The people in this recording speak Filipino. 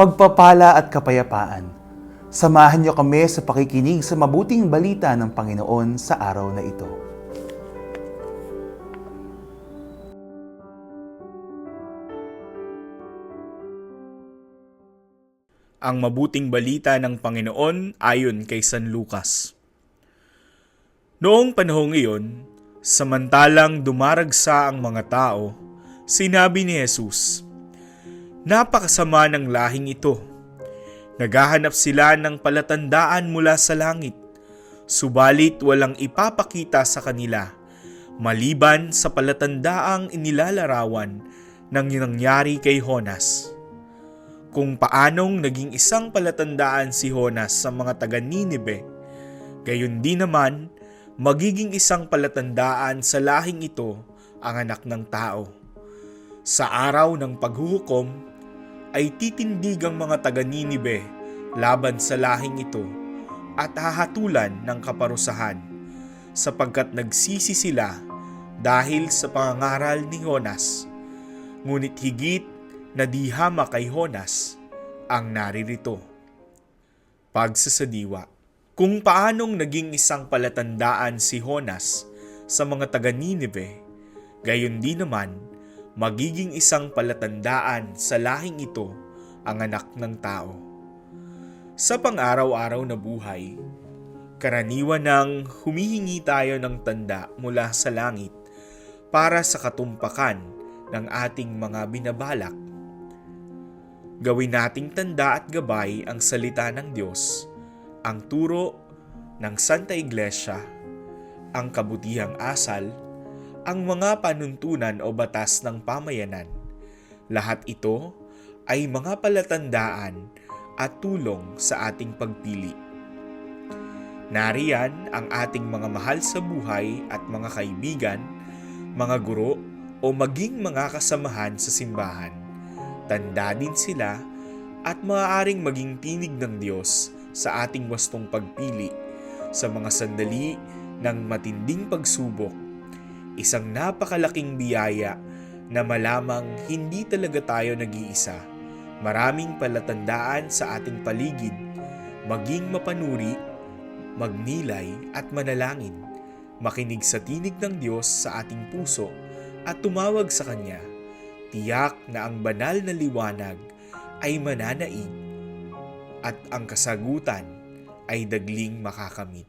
pagpapala at kapayapaan. Samahan niyo kami sa pakikinig sa mabuting balita ng Panginoon sa araw na ito. Ang mabuting balita ng Panginoon ayon kay San Lucas. Noong panahong iyon, samantalang dumaragsa ang mga tao, sinabi ni Jesus, Napakasama ng lahing ito. Naghahanap sila ng palatandaan mula sa langit, subalit walang ipapakita sa kanila, maliban sa palatandaang inilalarawan ng nangyari kay Honas kung paanong naging isang palatandaan si Honas sa mga taga Ninibe, gayon din naman magiging isang palatandaan sa lahing ito ang anak ng tao. Sa araw ng paghuhukom ay titindig ang mga taga Ninibe laban sa lahing ito at hahatulan ng kaparusahan sapagkat nagsisi sila dahil sa pangangaral ni Honas. Ngunit higit na di hama kay Honas ang naririto. Pagsasadiwa Kung paanong naging isang palatandaan si Honas sa mga taga Ninive, gayon din naman magiging isang palatandaan sa lahing ito ang anak ng tao. Sa pang-araw-araw na buhay, karaniwan nang humihingi tayo ng tanda mula sa langit para sa katumpakan ng ating mga binabalak Gawin nating tanda at gabay ang salita ng Diyos, ang turo ng Santa Iglesia, ang kabutihang asal, ang mga panuntunan o batas ng pamayanan. Lahat ito ay mga palatandaan at tulong sa ating pagpili. Nariyan ang ating mga mahal sa buhay at mga kaibigan, mga guro o maging mga kasamahan sa simbahan tanda din sila at maaaring maging tinig ng Diyos sa ating wastong pagpili sa mga sandali ng matinding pagsubok. Isang napakalaking biyaya na malamang hindi talaga tayo nag-iisa. Maraming palatandaan sa ating paligid, maging mapanuri, magnilay at manalangin, makinig sa tinig ng Diyos sa ating puso at tumawag sa Kanya tiyak na ang banal na liwanag ay mananaig at ang kasagutan ay dagling makakamit.